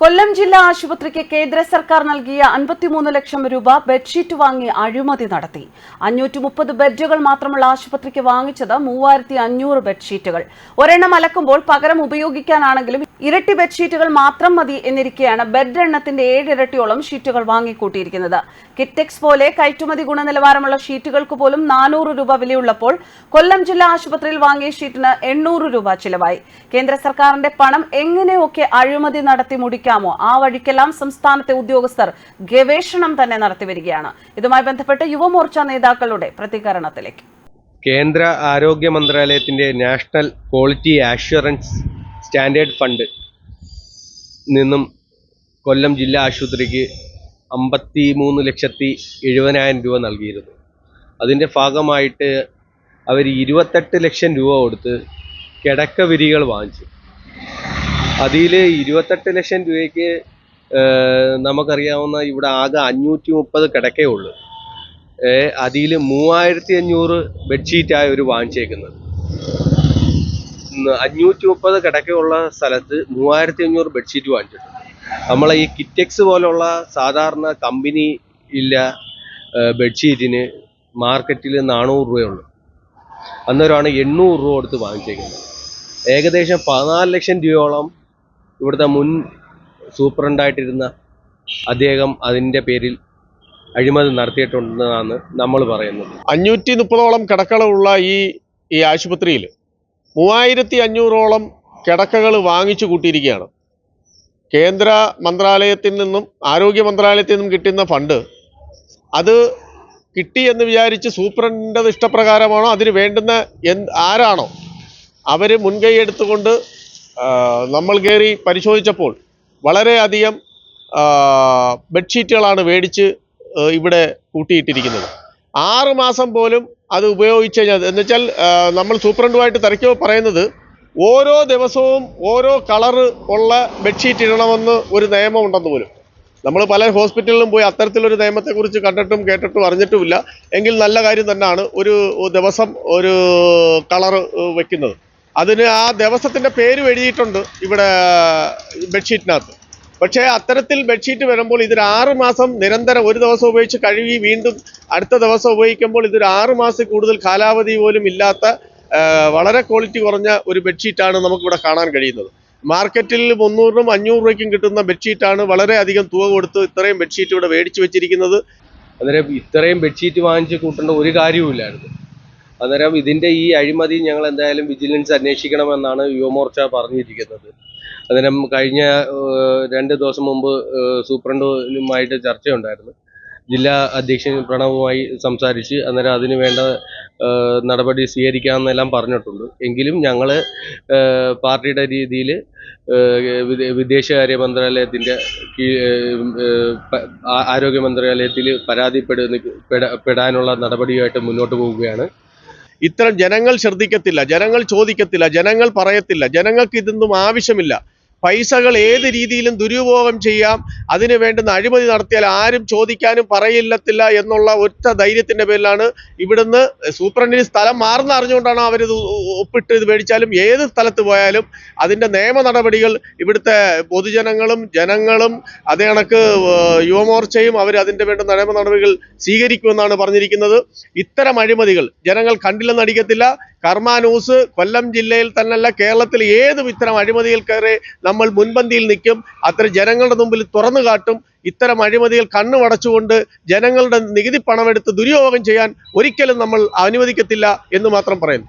കൊല്ലം ജില്ലാ ആശുപത്രിക്ക് കേന്ദ്ര സർക്കാർ നൽകിയ അൻപത്തിമൂന്ന് ലക്ഷം രൂപ ബെഡ്ഷീറ്റ് വാങ്ങി അഴിമതി നടത്തി. അഞ്ഞൂറ്റി മുപ്പത് ബെഡുകൾ മാത്രമുള്ള ആശുപത്രിക്ക് വാങ്ങിച്ചത് മൂവായിരത്തി അഞ്ഞൂറ് ബെഡ്ഷീറ്റുകൾ. ഒരെണ്ണം അലക്കുമ്പോൾ പകരം ഉപയോഗിക്കാനാണെങ്കിലും ഇരട്ടി ബെഡ്ഷീറ്റുകൾ മാത്രം മതി എന്നിരിക്കെയാണ് ബെഡ് എണ്ണത്തിന്റെ ഏഴിരട്ടിയോളം ഷീറ്റുകൾ വാങ്ങിക്കൂട്ടിയിരിക്കുന്നത്. കിറ്റെക്സ് പോലെ കയറ്റുമതി ഗുണനിലവാരമുള്ള ഷീറ്റുകൾക്ക് പോലും നാനൂറ് രൂപ വിലയുള്ളപ്പോൾ കൊല്ലം ജില്ലാ ആശുപത്രിയിൽ വാങ്ങിയ ഷീറ്റിന് എണ്ണൂറ് രൂപ ചിലവായി. കേന്ദ്ര സർക്കാരിന്റെ പണം എങ്ങനെയൊക്കെ അഴിമതി നടത്തി മുടിക്കാമോ ആ വഴിക്കെല്ലാം സംസ്ഥാനത്തെ ഉദ്യോഗസ്ഥർ ഗവേഷണം തന്നെ നടത്തി വരികയാണ്. ഇതുമായി ബന്ധപ്പെട്ട് യുവമോർച്ച നേതാക്കളുടെ പ്രതികരണത്തിലേക്ക്. കേന്ദ്ര ആരോഗ്യ മന്ത്രാലയത്തിന്റെ national quality assurance standard fund നിന്നും കൊല്ലം ജില്ലാ ആശുപത്രിക്ക് അമ്പത്തി മൂന്ന് ലക്ഷത്തി എഴുപതിനായിരം രൂപ നൽകിയിരുന്നു. അതിന്റെ ഭാഗമായിട്ട് അവർ ഇരുപത്തെട്ട് ലക്ഷം രൂപ കൊടുത്ത് കിടക്ക വിരികൾ വാങ്ങിച്ചു. അതിൽ ഇരുപത്തെട്ട് ലക്ഷം രൂപയ്ക്ക് നമുക്കറിയാവുന്ന ഇവിടെ ആകെ അഞ്ഞൂറ്റി മുപ്പത് കിടക്കേ ഉള്ളൂ. അതിൽ മൂവായിരത്തി അഞ്ഞൂറ് ബെഡ്ഷീറ്റായി ഒരു വാങ്ങിച്ചേക്കുന്നത്. അഞ്ഞൂറ്റി മുപ്പത് കിടക്കയുള്ള സ്ഥലത്ത് മൂവായിരത്തി അഞ്ഞൂറ് ബെഡ്ഷീറ്റ് വാങ്ങിച്ചിട്ടുണ്ട്. നമ്മളെ ഈ കിറ്റെക്സ് പോലുള്ള സാധാരണ കമ്പനി ഇല്ല ബെഡ്ഷീറ്റിന് മാർക്കറ്റിൽ നാനൂറ് രൂപയുള്ളൂ. അന്നേരമാണ് എണ്ണൂറ് രൂപ കൊടുത്ത് വാങ്ങിച്ചേക്കുന്നത്. ഏകദേശം പതിനാല് ലക്ഷം രൂപയോളം ഇവിടുത്തെ മുൻ സൂപ്രണ്ടായിട്ടിരുന്ന അദ്ദേഹം അതിന്റെ പേരിൽ അഴിമതി നടത്തിയിട്ടുണ്ടെന്നാണ് നമ്മൾ പറയുന്നത്. അഞ്ഞൂറ്റി മുപ്പതോളം കിടക്കളുള്ള ഈ ഈ ആശുപത്രിയിൽ മൂവായിരത്തി അഞ്ഞൂറോളം കിടക്കകൾ വാങ്ങിച്ചു കൂട്ടിയിരിക്കുകയാണ്. കേന്ദ്ര മന്ത്രാലയത്തിൽ നിന്നും ആരോഗ്യ മന്ത്രാലയത്തിൽ നിന്നും കിട്ടുന്ന ഫണ്ട് അത് കിട്ടി എന്ന് വിചാരിച്ച് സൂപ്രണ്ടിന്റെ ഇഷ്ടപ്രകാരമാണോ അതിന് വേണ്ടുന്ന ആരാണോ അവർ മുൻകൈ എടുത്തുകൊണ്ട് നമ്മൾ കയറി പരിശോധിച്ചപ്പോൾ വളരെയധികം ബെഡ്ഷീറ്റുകളാണ് മേടിച്ച് ഇവിടെ കൂട്ടിയിട്ടിരിക്കുന്നത്. ആറ് മാസം പോലും അത് ഉപയോഗിച്ച് കഴിഞ്ഞാൽ എന്ന് വെച്ചാൽ ആ, നമ്മൾ സൂപ്രണ്ടുമായിട്ട് തിരക്കുമ്പോൾ പറയുന്നത് ഓരോ ദിവസവും ഓരോ കളറ് ഉള്ള ബെഡ്ഷീറ്റ് ഇടണമെന്ന് ഒരു നിയമമുണ്ടെന്ന് പോലും. നമ്മൾ പല ഹോസ്പിറ്റലിലും പോയി അത്തരത്തിലൊരു നിയമത്തെക്കുറിച്ച് കണ്ടിട്ടും കേട്ടിട്ടും അറിഞ്ഞിട്ടുമില്ല. എങ്കിൽ നല്ല കാര്യം തന്നെയാണ് ഒരു ദിവസം ഒരു കളർ വെക്കുന്നത്. അതിന് ആ ദിവസത്തിന്റെ പേര് എഴുതിയിട്ടുണ്ട് ഇവിടെ ബെഡ്ഷീറ്റിനകത്ത്. പക്ഷേ അത്തരത്തിൽ ബെഡ്ഷീറ്റ് വരുമ്പോൾ ഇതൊരു ആറ് മാസം നിരന്തരം ഒരു ദിവസം ഉപയോഗിച്ച് കഴുകി വീണ്ടും അടുത്ത ദിവസം ഉപയോഗിക്കുമ്പോൾ ഇതൊരു ആറ് മാസം കൂടുതൽ കാലാവധി പോലും ഇല്ലാത്ത വളരെ ക്വാളിറ്റി കുറഞ്ഞ ഒരു ബെഡ്ഷീറ്റാണ് നമുക്കിവിടെ കാണാൻ കഴിയുന്നത്. മാർക്കറ്റിൽ മുന്നൂറിനും അഞ്ഞൂറ് രൂപയ്ക്കും കിട്ടുന്ന ബെഡ്ഷീറ്റാണ് വളരെയധികം തുക കൊടുത്ത് ഇത്രയും ബെഡ്ഷീറ്റ് ഇവിടെ മേടിച്ചു വെച്ചിരിക്കുന്നത്. അന്നേരം ഇത്രയും ബെഡ്ഷീറ്റ് വാങ്ങിച്ച് കൂട്ടേണ്ട ഒരു കാര്യവുമില്ലായിരുന്നു അന്നേരം ഇതിന്റെ ഈ അഴിമതി ഞങ്ങൾ എന്തായാലും വിജിലൻസ് അന്വേഷിക്കണമെന്നാണ് യുവമോർച്ച പറഞ്ഞിരിക്കുന്നത്. അന്നേരം കഴിഞ്ഞ രണ്ട് ദിവസം മുമ്പ് സൂപ്രണ്ടുമായിട്ട് ചർച്ചയുണ്ടായിരുന്നു. ജില്ലാ അധ്യക്ഷൻ പ്രണവുമായി സംസാരിച്ച് അന്നേരം അതിന് വേണ്ട നടപടി സ്വീകരിക്കാമെന്നെല്ലാം പറഞ്ഞിട്ടുണ്ട്. എങ്കിലും ഞങ്ങൾ പാർട്ടിയുടെ രീതിയിൽ വിദേശകാര്യ മന്ത്രാലയത്തിന്റെ ആരോഗ്യ മന്ത്രാലയത്തിൽ പരാതിപ്പെടുന്ന പെട- പെടാനുള്ള നടപടിയുമായിട്ട് മുന്നോട്ട് പോവുകയാണ്. ഇത്തരം ജനങ്ങൾ ശ്രദ്ധിക്കത്തില്ല ജനങ്ങൾ ചോദിക്കത്തില്ല ജനങ്ങൾ പറയത്തില്ല ജനങ്ങൾക്ക് ഇതൊന്നും ആവശ്യമില്ല. പൈസകൾ ഏത് രീതിയിലും ദുരുപയോഗം ചെയ്യാം. അതിന് വേണ്ടുന്ന അഴിമതി നടത്തിയാൽ ആരും ചോദിക്കാനും പറയില്ലത്തില്ല എന്നുള്ള ഒറ്റ ധൈര്യത്തിന്റെ പേരിലാണ് ഇവിടുന്ന് സൂപ്രണ്ടിന് സ്ഥലം മാറുന്ന അറിഞ്ഞുകൊണ്ടാണ് അവരിത് ഒപ്പിട്ട് ഇത് മേടിച്ചാലും ഏത് സ്ഥലത്ത് പോയാലും അതിന്റെ നിയമ നടപടികൾ ഇവിടുത്തെ പൊതുജനങ്ങളും ജനങ്ങളും അതേ കണക്ക് യുവമോർച്ചയും അവർ അതിന്റെ വേണ്ട നിയമ നടപടികൾ സ്വീകരിക്കുമെന്നാണ് പറഞ്ഞിരിക്കുന്നത്. ഇത്തരം അഴിമതികൾ ജനങ്ങൾ കണ്ടില്ലെന്ന് അടിക്കത്തില്ല. കർമാനൂസ് കൊല്ലം ജില്ലയിൽ തന്നെയല്ല കേരളത്തിൽ ഏതും ഇത്തരം അഴിമതികൾക്കേറെ നമ്മൾ മുൻപന്തിയിൽ നിൽക്കും. അത്തരം ജനങ്ങളുടെ മുമ്പിൽ തുറന്നു കാട്ടും. ഇത്തരം അഴിമതികൾ കണ്ണുമടച്ചുകൊണ്ട് ജനങ്ങളുടെ നികുതി പണമെടുത്ത് ദുര്യോഗം ചെയ്യാൻ ഒരിക്കലും നമ്മൾ അനുവദിക്കത്തില്ല എന്ന് മാത്രം പറയുന്നു.